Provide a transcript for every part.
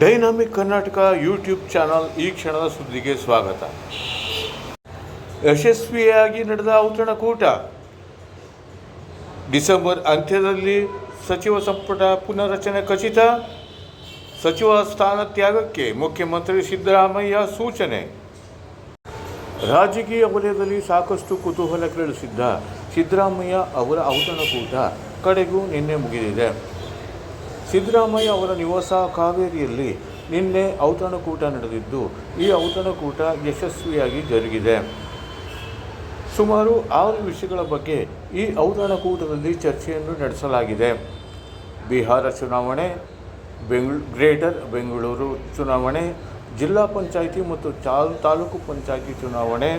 Dynamic Karnataka YouTube channel ಈ ಕ್ಷಣದ ಸುದ್ದಿಗೆ ಸ್ವಾಗತ. ಯಶಸ್ವಿಯಾಗಿ ನಡೆದ ಔತಣಕೂಟ ಡಿಸೆಂಬರ್ ಅಂತ್ಯದಲ್ಲಿ ಸಚಿವ ಸಂಪುಟ ಪುನರ್ರಚನೆ ಖಚಿತ. ಸಚಿವ ಸ್ಥಾನ ತ್ಯಾಗಕ್ಕೆ ಮುಖ್ಯಮಂತ್ರಿ ಸಿದ್ದರಾಮಯ್ಯ ಸೂಚನೆ. ರಾಜಕೀಯ ವಲಯದಲ್ಲಿ ಸಾಕಷ್ಟು ಕುತೂಹಲ ಕೆರಳಿಸಿದ್ದ ಸಿದ್ದರಾಮಯ್ಯ ಅವರ ಔತಣಕೂಟ ಕಡೆಗೂ ನಿನ್ನೆ ಮುಗಿದಿದೆ. ಸಿದ್ದರಾಮಯ್ಯ ಅವರ ನಿವಾಸ ಕಾವೇರಿಯಲ್ಲಿ ನಿನ್ನೆ ಔತಣಕೂಟ ನಡೆದಿದ್ದು, ಈ ಔತಣಕೂಟ ಯಶಸ್ವಿಯಾಗಿ ಜರುಗಿದೆ. ಸುಮಾರು ಆರು ವಿಷಯಗಳ ಬಗ್ಗೆ ಈ ಔತಣಕೂಟದಲ್ಲಿ ಚರ್ಚೆಯನ್ನು ನಡೆಸಲಾಗಿದೆ. ಬಿಹಾರ ಚುನಾವಣೆ, ಬೆಂಗಳೂ, ಗ್ರೇಟರ್ ಬೆಂಗಳೂರು ಚುನಾವಣೆ, ಜಿಲ್ಲಾ ಪಂಚಾಯಿತಿ ಮತ್ತು ಚಾಲ್ ತಾಲೂಕು ಪಂಚಾಯಿತಿ ಚುನಾವಣೆ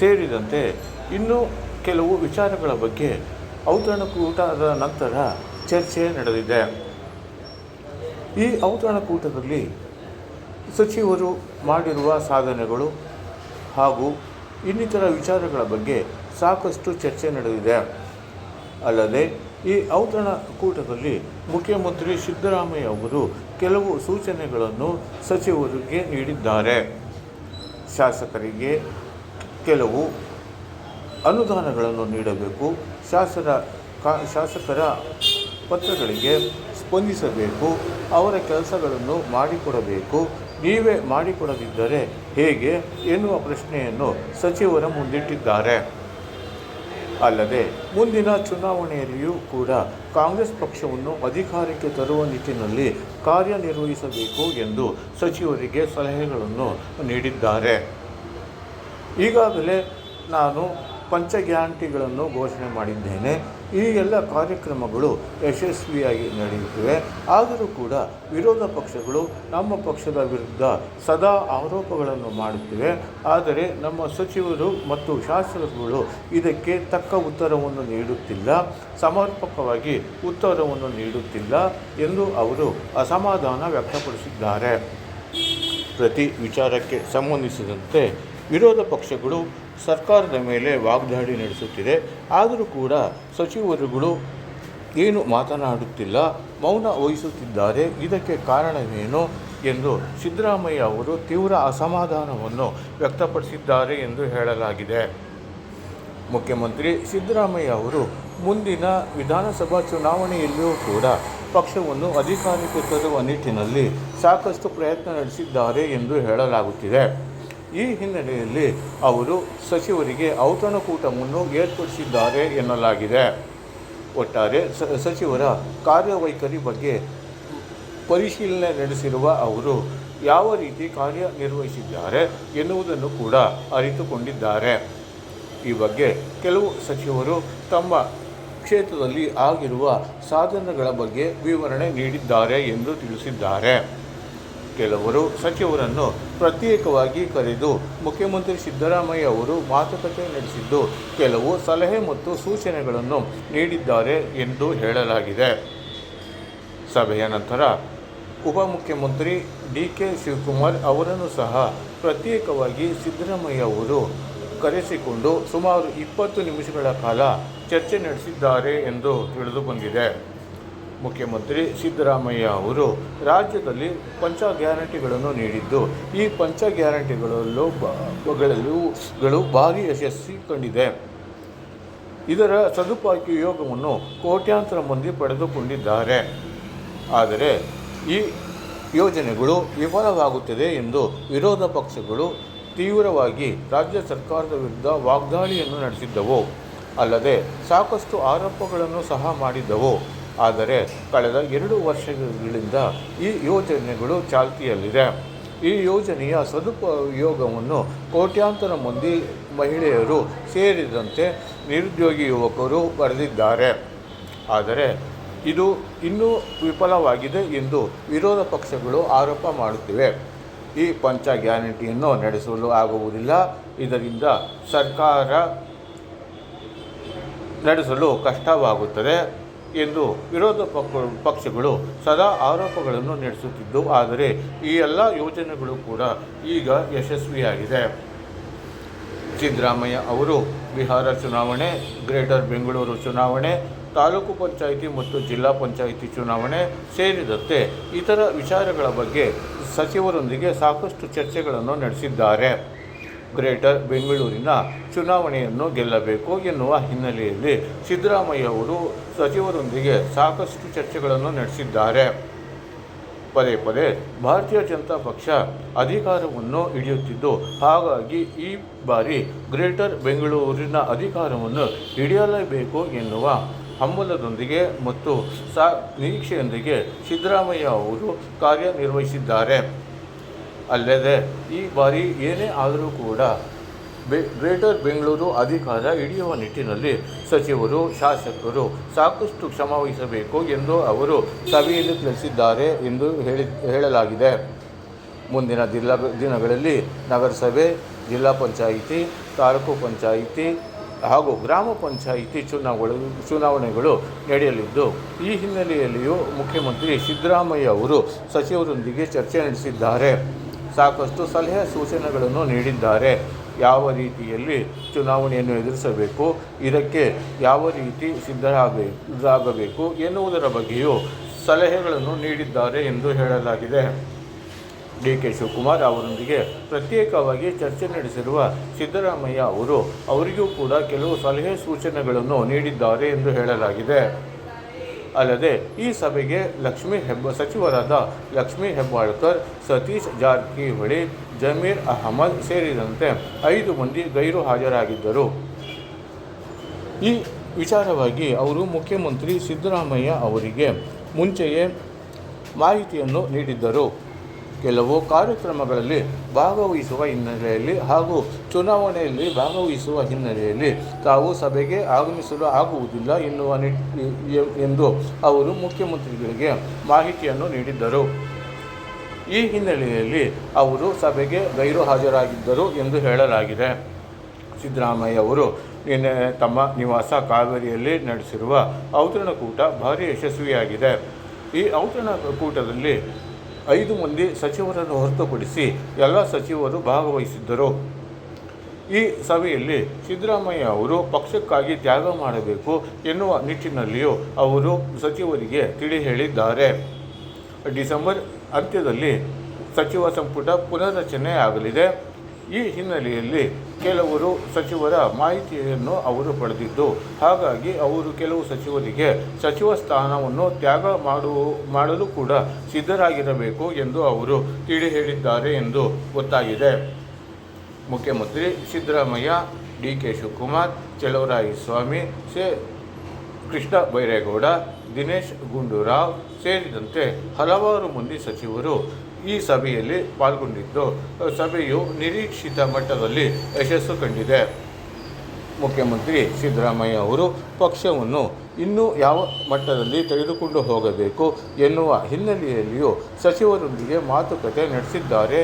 ಸೇರಿದಂತೆ ಇನ್ನೂ ಕೆಲವು ವಿಚಾರಗಳ ಬಗ್ಗೆ ಔತಣಕೂಟದ ನಂತರ ಚರ್ಚೆ ನಡೆದಿದೆ. ಈ ಔತಣಕೂಟದಲ್ಲಿ ಸಚಿವರು ಮಾಡಿರುವ ಸಾಧನೆಗಳು ಹಾಗೂ ಇನ್ನಿತರ ವಿಚಾರಗಳ ಬಗ್ಗೆ ಸಾಕಷ್ಟು ಚರ್ಚೆ ನಡೆದಿದೆ. ಅಲ್ಲದೆ, ಈ ಔತಣಕೂಟದಲ್ಲಿ ಮುಖ್ಯಮಂತ್ರಿ ಸಿದ್ದರಾಮಯ್ಯ ಅವರು ಕೆಲವು ಸೂಚನೆಗಳನ್ನು ಸಚಿವರಿಗೆ ನೀಡಿದ್ದಾರೆ. ಶಾಸಕರಿಗೆ ಕೆಲವು ಅನುದಾನಗಳನ್ನು ನೀಡಬೇಕು. ಶಾಸರ, ಕಾ, ಶಾಸಕರ ಪತ್ರಗಳಿಗೆ ಸ್ಪಂದಿಸಬೇಕು, ಅವರ ಕೆಲಸಗಳನ್ನು ಮಾಡಿಕೊಡಬೇಕು, ನೀವೇ ಮಾಡಿಕೊಡದಿದ್ದರೆ ಹೇಗೆ ಎನ್ನುವ ಪ್ರಶ್ನೆಯನ್ನು ಸಚಿವರ ಮುಂದಿಟ್ಟಿದ್ದಾರೆ. ಅಲ್ಲದೆ, ಮುಂದಿನ ಚುನಾವಣೆಯಲ್ಲಿಯೂ ಕೂಡ ಕಾಂಗ್ರೆಸ್ ಪಕ್ಷವನ್ನು ಅಧಿಕಾರಕ್ಕೆ ತರುವ ನಿಟ್ಟಿನಲ್ಲಿ ಕಾರ್ಯನಿರ್ವಹಿಸಬೇಕು ಎಂದು ಸಚಿವರಿಗೆ ಸಲಹೆಗಳನ್ನು ನೀಡಿದ್ದಾರೆ. ಈಗಾಗಲೇ ನಾನು ಪಂಚ ಗ್ಯಾರಂಟಿಗಳನ್ನು ಘೋಷಣೆ ಮಾಡಿದ್ದೇನೆ. ಈ ಎಲ್ಲ ಕಾರ್ಯಕ್ರಮಗಳು ಯಶಸ್ವಿಯಾಗಿ ನಡೆಯುತ್ತಿವೆ. ಆದರೂ ಕೂಡ ವಿರೋಧ ಪಕ್ಷಗಳು ನಮ್ಮ ಪಕ್ಷದ ವಿರುದ್ಧ ಸದಾ ಆರೋಪಗಳನ್ನು ಮಾಡುತ್ತಿವೆ. ಆದರೆ ನಮ್ಮ ಸಚಿವರು ಮತ್ತು ಶಾಸಕರುಗಳು ಇದಕ್ಕೆ ತಕ್ಕ ಉತ್ತರವನ್ನು ನೀಡುತ್ತಿಲ್ಲ. ಸಮರ್ಪಕವಾಗಿ ಉತ್ತರವನ್ನು ನೀಡುತ್ತಿಲ್ಲ ಎಂದು ಅವರು ಅಸಮಾಧಾನ ವ್ಯಕ್ತಪಡಿಸಿದ್ದಾರೆ. ಪ್ರತಿ ವಿಚಾರಕ್ಕೆ ಸಂಬಂಧಿಸಿದಂತೆ ವಿರೋಧ ಪಕ್ಷಗಳು ಸರ್ಕಾರದ ಮೇಲೆ ವಾಗ್ದಾಳಿ ನಡೆಸುತ್ತಿದೆ. ಆದರೂ ಕೂಡ ಸಚಿವರುಗಳು ಏನು ಮಾತನಾಡುತ್ತಿಲ್ಲ, ಮೌನ ವಹಿಸುತ್ತಿದ್ದಾರೆ. ಇದಕ್ಕೆ ಕಾರಣವೇನು ಎಂದು ಸಿದ್ದರಾಮಯ್ಯ ಅವರು ತೀವ್ರ ಅಸಮಾಧಾನವನ್ನು ವ್ಯಕ್ತಪಡಿಸಿದ್ದಾರೆ ಎಂದು ಹೇಳಲಾಗಿದೆ. ಮುಖ್ಯಮಂತ್ರಿ ಸಿದ್ದರಾಮಯ್ಯ ಅವರು ಮುಂದಿನ ವಿಧಾನಸಭಾ ಚುನಾವಣೆಯಲ್ಲಿಯೂ ಕೂಡ ಪಕ್ಷವನ್ನು ಅಧಿಕಾರಕ್ಕೆ ತರುವ ನಿಟ್ಟಿನಲ್ಲಿ ಸಾಕಷ್ಟು ಪ್ರಯತ್ನ ನಡೆಸಿದ್ದಾರೆ ಎಂದು ಹೇಳಲಾಗುತ್ತಿದೆ. ಈ ಹಿನ್ನೆಲೆಯಲ್ಲಿ ಅವರು ಸಚಿವರಿಗೆ ಔತಣಕೂಟವನ್ನು ಏರ್ಪಡಿಸಿದ್ದಾರೆ ಎನ್ನಲಾಗಿದೆ. ಒಟ್ಟಾರೆ ಸಚಿವರ ಕಾರ್ಯವೈಖರಿ ಬಗ್ಗೆ ಪರಿಶೀಲನೆ ನಡೆಸಿರುವ ಅವರು ಯಾವ ರೀತಿ ಕಾರ್ಯನಿರ್ವಹಿಸಿದ್ದಾರೆ ಎನ್ನುವುದನ್ನು ಕೂಡ ಅರಿತುಕೊಂಡಿದ್ದಾರೆ. ಈ ಬಗ್ಗೆ ಕೆಲವು ಸಚಿವರು ತಮ್ಮ ಕ್ಷೇತ್ರದಲ್ಲಿ ಆಗಿರುವ ಸಾಧನೆಗಳ ಬಗ್ಗೆ ವಿವರಣೆ ನೀಡಿದ್ದಾರೆ ಎಂದು ತಿಳಿಸಿದ್ದಾರೆ. ಕೆಲವರು ಸಚಿವರನ್ನು ಪ್ರತ್ಯೇಕವಾಗಿ ಕರೆದು ಮುಖ್ಯಮಂತ್ರಿ ಸಿದ್ದರಾಮಯ್ಯ ಅವರು ಮಾತುಕತೆ ನಡೆಸಿದ್ದು ಕೆಲವು ಸಲಹೆ ಮತ್ತು ಸೂಚನೆಗಳನ್ನು ನೀಡಿದ್ದಾರೆ ಎಂದು ಹೇಳಲಾಗಿದೆ. ಸಭೆಯ ನಂತರ ಉಪಮುಖ್ಯಮಂತ್ರಿ ಡಿ ಕೆ ಶಿವಕುಮಾರ್ ಅವರನ್ನು ಸಹ ಪ್ರತ್ಯೇಕವಾಗಿ ಸಿದ್ದರಾಮಯ್ಯ ಅವರು ಕರೆಸಿಕೊಂಡು ಸುಮಾರು ಇಪ್ಪತ್ತು ನಿಮಿಷಗಳ ಕಾಲ ಚರ್ಚೆ ನಡೆಸಿದ್ದಾರೆ ಎಂದು ತಿಳಿದು ಬಂದಿದೆ ಮುಖ್ಯಮಂತ್ರಿ ಸಿದ್ದರಾಮಯ್ಯ ಅವರು ರಾಜ್ಯದಲ್ಲಿ ಪಂಚ ಗ್ಯಾರಂಟಿಗಳನ್ನು ನೀಡಿದ್ದು, ಈ ಪಂಚ ಗ್ಯಾರಂಟಿಗಳಲ್ಲೂ ಬಗಳಲ್ಲೂಗಳು ಭಾರಿ ಯಶಸ್ವಿ ಕಂಡಿದೆ. ಇದರ ಸದುಪಯೋಗವನ್ನು ಕೋಟ್ಯಾಂತರ ಮಂದಿ ಪಡೆದುಕೊಂಡಿದ್ದಾರೆ. ಆದರೆ, ಈ ಯೋಜನೆಗಳು ವಿಫಲವಾಗುತ್ತದೆ ಎಂದು ವಿರೋಧ ಪಕ್ಷಗಳು ತೀವ್ರವಾಗಿ ರಾಜ್ಯ ಸರ್ಕಾರದ ವಿರುದ್ಧ ವಾಗ್ದಾಳಿಯನ್ನು ನಡೆಸಿದ್ದವು. ಅಲ್ಲದೆ, ಸಾಕಷ್ಟು ಆರೋಪಗಳನ್ನು ಸಹ ಮಾಡಿದ್ದವು. ಆದರೆ ಕಳೆದ ಎರಡು ವರ್ಷಗಳಿಂದ ಈ ಯೋಜನೆಗಳು ಚಾಲ್ತಿಯಲ್ಲಿದೆ. ಈ ಯೋಜನೆಯ ಸದುಪಯೋಗವನ್ನು ಕೋಟ್ಯಾಂತರ ಮಂದಿ ಮಹಿಳೆಯರು ಸೇರಿದಂತೆ ನಿರುದ್ಯೋಗಿ ಯುವಕರು ಬರೆದಿದ್ದಾರೆ. ಆದರೆ ಇದು ಇನ್ನೂ ವಿಫಲವಾಗಿದೆ ಎಂದು ವಿರೋಧ ಪಕ್ಷಗಳು ಆರೋಪ ಮಾಡುತ್ತಿವೆ. ಈ ಪಂಚ ಗ್ಯಾರಂಟಿಯನ್ನು ನಡೆಸಲು ಆಗುವುದಿಲ್ಲ. ಇದರಿಂದ ಸರ್ಕಾರ ನಡೆಸಲು ಕಷ್ಟವಾಗುತ್ತದೆ. ಎಂದು ವಿರೋಧ ಪಕ್ಷ ಪಕ್ಷಗಳು ಸದಾ ಆರೋಪಗಳನ್ನು ನಡೆಸುತ್ತಿದ್ದವು ಆದರೆ ಈ ಎಲ್ಲ ಯೋಜನೆಗಳು ಕೂಡ ಈಗ ಯಶಸ್ವಿಯಾಗಿದೆ. ಸಿದ್ದರಾಮಯ್ಯ ಅವರು ಬಿಹಾರ ಚುನಾವಣೆ, ಗ್ರೇಟರ್ ಬೆಂಗಳೂರು ಚುನಾವಣೆ, ತಾಲೂಕು ಪಂಚಾಯಿತಿ ಮತ್ತು ಜಿಲ್ಲಾ ಪಂಚಾಯಿತಿ ಚುನಾವಣೆ ಸೇರಿದಂತೆ ಇತರ ವಿಚಾರಗಳ ಬಗ್ಗೆ ಸಚಿವರೊಂದಿಗೆ ಸಾಕಷ್ಟು ಚರ್ಚೆಗಳನ್ನು ನಡೆಸಿದ್ದಾರೆ. ಗ್ರೇಟರ್ ಬೆಂಗಳೂರಿನ ಚುನಾವಣೆಯನ್ನು ಗೆಲ್ಲಬೇಕು ಎನ್ನುವ ಹಿನ್ನೆಲೆಯಲ್ಲಿ ಸಿದ್ದರಾಮಯ್ಯ ಅವರು ಸಚಿವರೊಂದಿಗೆ ಸಾಕಷ್ಟು ಚರ್ಚೆಗಳನ್ನು ನಡೆಸಿದ್ದಾರೆ. ಪದೇ ಪದೇ ಭಾರತೀಯ ಜನತಾ ಪಕ್ಷ ಅಧಿಕಾರವನ್ನು ಹಿಡಿಯುತ್ತಿದ್ದು, ಹಾಗಾಗಿ ಈ ಬಾರಿ ಗ್ರೇಟರ್ ಬೆಂಗಳೂರಿನ ಅಧಿಕಾರವನ್ನು ಹಿಡಿಯಲೇಬೇಕು ಎನ್ನುವ ಹಂಬಲದೊಂದಿಗೆ ಮತ್ತು ಸಾ, ನಿರೀಕ್ಷೆಯೊಂದಿಗೆ ಸಿದ್ದರಾಮಯ್ಯ ಅವರು ಕಾರ್ಯನಿರ್ವಹಿಸಿದ್ದಾರೆ. ಅಲ್ಲದೆ ಈ ಬಾರಿ ಏನೇ ಆದರೂ ಕೂಡ ಬೆ, ಗ್ರೇಟರ್ ಬೆಂಗಳೂರು ಅಧಿಕಾರ ಹಿಡಿಯುವ ನಿಟ್ಟಿನಲ್ಲಿ ಸಚಿವರು, ಶಾಸಕರು ಸಾಕಷ್ಟು ಶ್ರಮ ವಹಿಸಬೇಕು ಎಂದು ಅವರು ಸಭೆಯಲ್ಲಿ ತಿಳಿಸಿದ್ದಾರೆ ಎಂದು ಹೇಳಿ, ಹೇಳಲಾಗಿದೆ. ಮುಂದಿನ ದಿನಗಳಲ್ಲಿ ನಗರಸಭೆ, ಜಿಲ್ಲಾ ಪಂಚಾಯಿತಿ, ತಾಲೂಕು ಪಂಚಾಯಿತಿ ಹಾಗೂ ಗ್ರಾಮ ಪಂಚಾಯಿತಿ ಚುನಾವಣೆ ಚುನಾವಣೆಗಳು ನಡೆಯಲಿದ್ದು, ಈ ಹಿನ್ನೆಲೆಯಲ್ಲಿಯೂ ಮುಖ್ಯಮಂತ್ರಿ ಸಿದ್ದರಾಮಯ್ಯ ಅವರು ಸಚಿವರೊಂದಿಗೆ ಚರ್ಚೆ ನಡೆಸಿದ್ದಾರೆ. ಸಾಕಷ್ಟು ಸಲಹೆ ಸೂಚನೆಗಳನ್ನು ನೀಡಿದ್ದಾರೆ. ಯಾವ ರೀತಿಯಲ್ಲಿ ಚುನಾವಣೆಯನ್ನು ಎದುರಿಸಬೇಕು, ಇದಕ್ಕೆ ಯಾವ ರೀತಿ ಸಿದ್ಧರಾಗಬೇಕು ಎನ್ನುವುದರ ಬಗ್ಗೆಯೂ ಸಲಹೆಗಳನ್ನು ನೀಡಿದ್ದಾರೆ ಎಂದು ಹೇಳಲಾಗಿದೆ. ಡಿ ಕೆ ಶಿವಕುಮಾರ್ ಅವರೊಂದಿಗೆ ಪ್ರತ್ಯೇಕವಾಗಿ ಚರ್ಚೆ ನಡೆಸಿರುವ ಸಿದ್ದರಾಮಯ್ಯ ಅವರು, ಅವರಿಗೂ ಕೂಡ ಕೆಲವು ಸಲಹೆ ಸೂಚನೆಗಳನ್ನು ನೀಡಿದ್ದಾರೆ ಎಂದು ಹೇಳಲಾಗಿದೆ. ಅಲ್ಲದೆ ಈ ಸಭೆಗೆ ಲಕ್ಷ್ಮೀ ಹೆಬ್ಬ ಸಚಿವರಾದ ಲಕ್ಷ್ಮೀ ಹೆಬ್ಬಾಳ್ಕರ್, ಸತೀಶ್ ಜಾರಕಿಹೊಳಿ, ಜಮೀರ್ ಅಹಮದ್ ಸೇರಿದಂತೆ ಐದು ಮಂದಿ ಗೈರು ಹಾಜರಾಗಿದ್ದರು. ಈ ವಿಚಾರವಾಗಿ ಅವರು ಮುಖ್ಯಮಂತ್ರಿ ಸಿದ್ದರಾಮಯ್ಯ ಅವರಿಗೆ ಮುಂಚೆಯೇ ಮಾಹಿತಿಯನ್ನು ನೀಡಿದ್ದರು. ಕೆಲವು ಕಾರ್ಯಕ್ರಮಗಳಲ್ಲಿ ಭಾಗವಹಿಸುವ ಹಿನ್ನೆಲೆಯಲ್ಲಿ ಹಾಗೂ ಚುನಾವಣೆಯಲ್ಲಿ ಭಾಗವಹಿಸುವ ಹಿನ್ನೆಲೆಯಲ್ಲಿ ತಾವು ಸಭೆಗೆ ಆಗಮಿಸಲು ಆಗುವುದಿಲ್ಲ ಎನ್ನುವ ಎಂದು ಅವರು ಮುಖ್ಯಮಂತ್ರಿಗಳಿಗೆ ಮಾಹಿತಿಯನ್ನು ನೀಡಿದ್ದರು. ಈ ಹಿನ್ನೆಲೆಯಲ್ಲಿ ಅವರು ಸಭೆಗೆ ಗೈರು ಹಾಜರಾಗಿದ್ದರು ಎಂದು ಹೇಳಲಾಗಿದೆ. ಸಿದ್ದರಾಮಯ್ಯ ಅವರು ನಿನ್ನೆ ತಮ್ಮ ನಿವಾಸ ಕಾವೇರಿಯಲ್ಲಿ ನಡೆಸಿರುವ ಔತಣಕೂಟ ಭಾರಿ ಯಶಸ್ವಿಯಾಗಿದೆ. ಈ ಔತಣಕೂಟದಲ್ಲಿ ಐದು ಮಂದಿ ಸಚಿವರನ್ನು ಹೊರತುಪಡಿಸಿ ಎಲ್ಲ ಸಚಿವರು ಭಾಗವಹಿಸಿದ್ದರು. ಈ ಸಭೆಯಲ್ಲಿ ಸಿದ್ದರಾಮಯ್ಯ ಅವರು ಪಕ್ಷಕ್ಕಾಗಿ ತ್ಯಾಗ ಮಾಡಬೇಕು ಎನ್ನುವ ನಿಟ್ಟಿನಲ್ಲಿಯೂ ಅವರು ಸಚಿವರಿಗೆ ತಿಳಿ ಹೇಳಿದ್ದಾರೆ. ಡಿಸೆಂಬರ್ ಅಂತ್ಯದಲ್ಲಿ ಸಚಿವ ಸಂಪುಟ ಪುನರ್ರಚನೆ ಆಗಲಿದೆ. ಈ ಹಿನ್ನೆಲೆಯಲ್ಲಿ ಕೆಲವರು ಸಚಿವರ ಮಾಹಿತಿಯನ್ನು ಅವರು ಪಡೆದಿದ್ದು, ಹಾಗಾಗಿ ಅವರು ಕೆಲವು ಸಚಿವರಿಗೆ ಸಚಿವ ಸ್ಥಾನವನ್ನು ತ್ಯಾಗ ಮಾಡು, ಮಾಡಲು ಕೂಡ ಸಿದ್ಧರಾಗಿರಬೇಕು ಎಂದು ಅವರು ತಿಳಿ ಹೇಳಿದ್ದಾರೆ ಎಂದು ಗೊತ್ತಾಗಿದೆ. ಮುಖ್ಯಮಂತ್ರಿ ಸಿದ್ದರಾಮಯ್ಯ, ಡಿ ಕೆ ಶಿವಕುಮಾರ್ ಸ್ವಾಮಿ, ಸೇ. ಕೃಷ್ಣ ಬೈರೇಗೌಡ, ದಿನೇಶ್ ಗುಂಡೂರಾವ್ ಸೇರಿದಂತೆ ಹಲವಾರು ಮಂದಿ ಸಚಿವರು ಈ ಸಭೆಯಲ್ಲಿ ಪಾಲ್ಗೊಂಡಿದ್ದು, ಸಭೆಯು ನಿರೀಕ್ಷಿತ ಮಟ್ಟದಲ್ಲಿ ಯಶಸ್ಸು ಕಂಡಿದೆ. ಮುಖ್ಯಮಂತ್ರಿ ಸಿದ್ದರಾಮಯ್ಯ ಅವರು ಪಕ್ಷವನ್ನು ಇನ್ನೂ ಯಾವ ಮಟ್ಟದಲ್ಲಿ ತೆಗೆದುಕೊಂಡು ಹೋಗಬೇಕು ಎನ್ನುವ ಹಿನ್ನೆಲೆಯಲ್ಲಿಯೂ ಸಚಿವರೊಂದಿಗೆ ಮಾತುಕತೆ ನಡೆಸಿದ್ದಾರೆ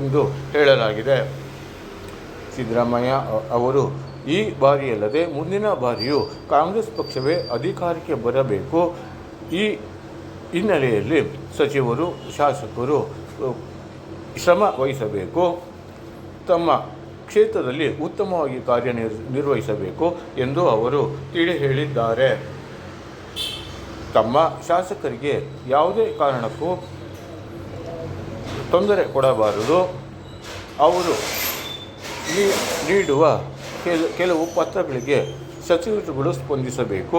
ಎಂದು ಹೇಳಲಾಗಿದೆ. ಸಿದ್ದರಾಮಯ್ಯ ಅವರು ಈ ಬಾರಿಯಲ್ಲದೆ ಮುಂದಿನ ಬಾರಿಯೂ ಕಾಂಗ್ರೆಸ್ ಪಕ್ಷವೇ ಅಧಿಕಾರಕ್ಕೆ ಬರಬೇಕು. ಈ ಹಿನ್ನೆಲೆಯಲ್ಲಿ ಸಚಿವರು, ಶಾಸಕರು ಶ್ರಮ ವಹಿಸಬೇಕು. ತಮ್ಮ ಕ್ಷೇತ್ರದಲ್ಲಿ ಉತ್ತಮವಾಗಿ ಕಾರ್ಯನಿರ್ ನಿರ್ವಹಿಸಬೇಕು ಎಂದು ಅವರು ತಿಳಿ ಹೇಳಿದ್ದಾರೆ. ತಮ್ಮ ಶಾಸಕರಿಗೆ ಯಾವುದೇ ಕಾರಣಕ್ಕೂ ತೊಂದರೆ ಕೊಡಬಾರದು. ಅವರು ನೀಡುವ ಕೆಲವು ಪತ್ರಗಳಿಗೆ ಸಚಿವರುಗಳು ಸ್ಪಂದಿಸಬೇಕು.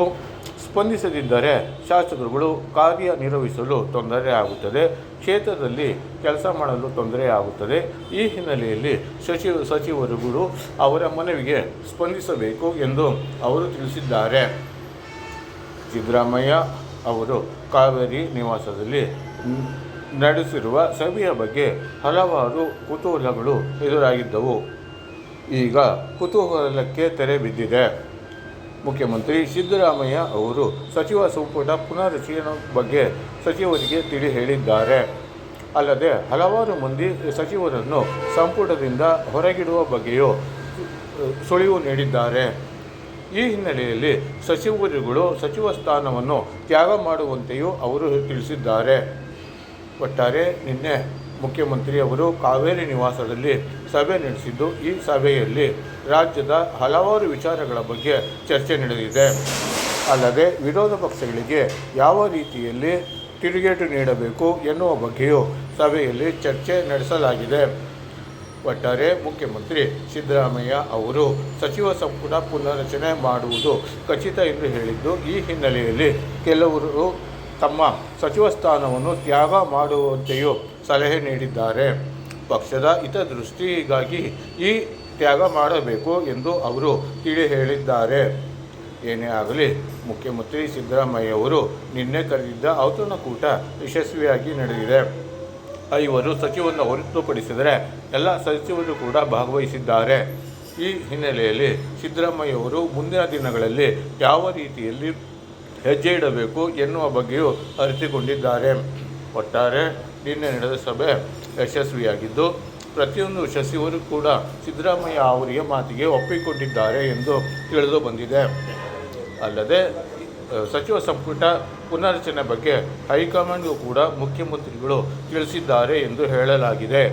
ಸ್ಪಂದಿಸದಿದ್ದರೆ ಶಾಸಕರುಗಳು ಕಾರ್ಯನಿರ್ವಹಿಸಲು ತೊಂದರೆ ಆಗುತ್ತದೆ, ಕ್ಷೇತ್ರದಲ್ಲಿ ಕೆಲಸ ಮಾಡಲು ತೊಂದರೆ ಆಗುತ್ತದೆ. ಈ ಹಿನ್ನೆಲೆಯಲ್ಲಿ ಸಚಿವ, ಸಚಿವರುಗಳು ಅವರ ಮನವಿಗೆ ಸ್ಪಂದಿಸಬೇಕು ಎಂದು ಅವರು ತಿಳಿಸಿದ್ದಾರೆ. ಸಿದ್ದರಾಮಯ್ಯ ಅವರು ಕಾವೇರಿ ನಿವಾಸದಲ್ಲಿ ನಡೆಸಿರುವ ಸಭೆಯ ಬಗ್ಗೆ ಹಲವಾರು ಕುತೂಹಲಗಳು ಎದುರಾಗಿದ್ದವು. ಈಗ ಕುತೂಹಲಕ್ಕೆ ತೆರೆ ಬಿದ್ದಿದೆ. ಮುಖ್ಯಮಂತ್ರಿ ಸಿದ್ದರಾಮಯ್ಯ ಅವರು ಸಚಿವ ಸಂಪುಟ ಪುನರ್ರಚನೆ ಬಗ್ಗೆ ಸಚಿವರಿಗೆ ತಿಳಿ ಹೇಳಿದ್ದಾರೆ. ಅಲ್ಲದೆ ಹಲವಾರು ಮಂದಿ ಸಚಿವರನ್ನು ಸಂಪುಟದಿಂದ ಹೊರಗಿಡುವ ಬಗ್ಗೆಯೂ ಸುಳಿವು ನೀಡಿದ್ದಾರೆ. ಈ ಹಿನ್ನೆಲೆಯಲ್ಲಿ ಸಚಿವರುಗಳು ಸಚಿವ ಸ್ಥಾನವನ್ನು ತ್ಯಾಗ ಮಾಡುವಂತೆಯೂ ಅವರು ತಿಳಿಸಿದ್ದಾರೆ. ಒಟ್ಟಾರೆ ನಿನ್ನೆ ಮುಖ್ಯಮಂತ್ರಿಯವರು ಕಾವೇರಿ ನಿವಾಸದಲ್ಲಿ ಸಭೆ ನಡೆಸಿದ್ದು ಈ ಸಭೆಯಲ್ಲಿ ರಾಜ್ಯದ ಹಲವಾರು ವಿಚಾರಗಳ ಬಗ್ಗೆ ಚರ್ಚೆ ನಡೆದಿದೆ. ಅಲ್ಲದೆ ವಿರೋಧ ಪಕ್ಷಗಳಿಗೆ ಯಾವ ರೀತಿಯಲ್ಲಿ ತಿರುಗೇಟು ನೀಡಬೇಕು ಎನ್ನುವ ಬಗ್ಗೆಯೂ ಸಭೆಯಲ್ಲಿ ಚರ್ಚೆ ನಡೆಸಲಾಗಿದೆ. ಒಟ್ಟಾರೆ ಮುಖ್ಯಮಂತ್ರಿ ಸಿದ್ದರಾಮಯ್ಯ ಅವರು ಸಚಿವ ಸಂಪುಟ ಪುನರ್ರಚನೆ ಮಾಡುವುದು ಖಚಿತ ಎಂದು ಹೇಳಿದ್ದು, ಈ ಹಿನ್ನೆಲೆಯಲ್ಲಿ ಕೆಲವರು ತಮ್ಮ ಸಚಿವ ಸ್ಥಾನವನ್ನು ತ್ಯಾಗ ಮಾಡುವಂತೆಯೂ ಸಲಹೆ ನೀಡಿದ್ದಾರೆ. ಪಕ್ಷದ ಹಿತದೃಷ್ಟಿಗಾಗಿ ಈ ತ್ಯಾಗ ಮಾಡಬೇಕು ಎಂದು ಅವರು ತಿಳಿ ಹೇಳಿದ್ದಾರೆ. ಏನೇ ಆಗಲಿ, ಮುಖ್ಯಮಂತ್ರಿ ಸಿದ್ದರಾಮಯ್ಯ ಅವರು ನಿನ್ನೆ ಕರೆದಿದ್ದ ಔತಣಕೂಟ ಯಶಸ್ವಿಯಾಗಿ ನಡೆದಿದೆ. ಐವರು ಸಚಿವನ್ನು ಹೊರತುಪಡಿಸಿದರೆ ಎಲ್ಲ ಸಚಿವರು ಕೂಡ ಭಾಗವಹಿಸಿದ್ದಾರೆ. ಈ ಹಿನ್ನೆಲೆಯಲ್ಲಿ ಸಿದ್ದರಾಮಯ್ಯ ಅವರು ಮುಂದಿನ ದಿನಗಳಲ್ಲಿ ಯಾವ ರೀತಿಯಲ್ಲಿ ಹೆಜ್ಜೆ ಇಡಬೇಕು ಎನ್ನುವ ಬಗ್ಗೆಯೂ ಅರಿತುಕೊಂಡಿದ್ದಾರೆ. ಒಟ್ಟಾರೆ ನಿನ್ನೆ ನಡೆದ ಸಭೆ ಯಶಸ್ವಿಯಾಗಿದ್ದು, ಪ್ರತಿಯೊಂದು ಸಚಿವರು ಕೂಡ ಸಿದ್ದರಾಮಯ್ಯ ಅವರಿಗೆ ಮಾತಿಗೆ ಒಪ್ಪಿಕೊಂಡಿದ್ದಾರೆ ಎಂದು ತಿಳಿದು ಬಂದಿದೆ. ಅಲ್ಲದೆ, ಸಚಿವ ಸಂಪುಟ ಪುನರ್ರಚನೆ ಬಗ್ಗೆ ಹೈಕಮಾಂಡ್ಗೂ ಕೂಡ ಮುಖ್ಯಮಂತ್ರಿಗಳು ತಿಳಿಸಿದ್ದಾರೆ ಎಂದು ಹೇಳಲಾಗಿದೆ.